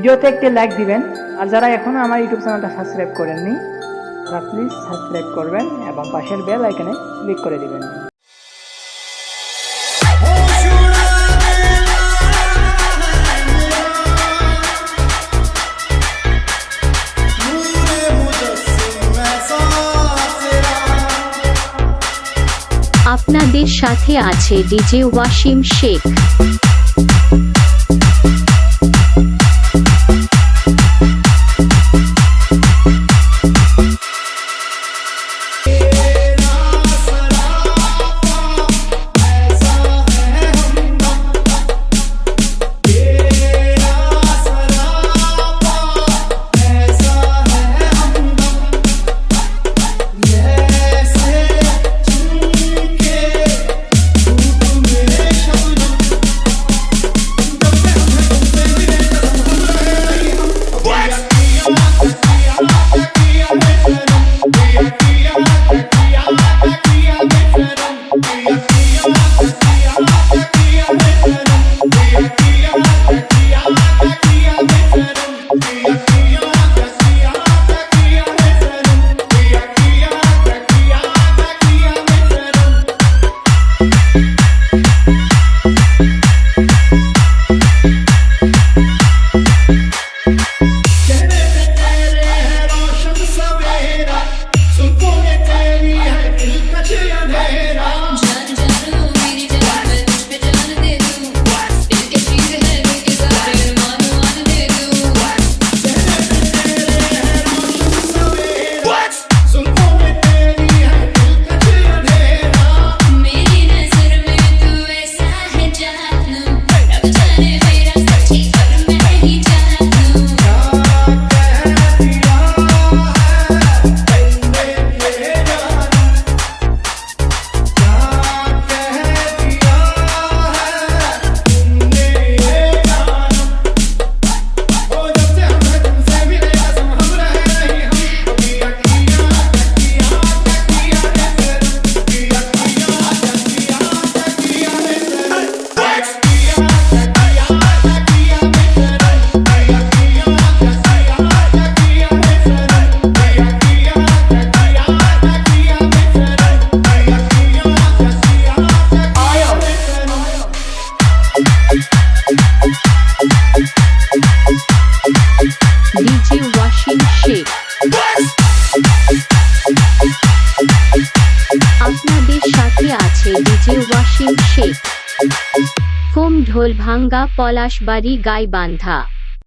ভিডিওতে একটি লাইক দিবেন। আর যারা এখনও আমার ইউটিউব চ্যানেলটা সাবস্ক্রাইব করেননি, তারা প্লিজ সাবস্ক্রাইব করবেন এবং পাশের বেল আইকনে ক্লিক করে দিবেন। আপনাদের সাথে আছে ডিজে ওয়াসিম শেখ। Nothing. আপনাদের সাথে আছে ডিজে ওয়াশিং শেখ। ফোম ঢোল ভাঙ্গা পলাশবাড়ি গাইবান্ধা।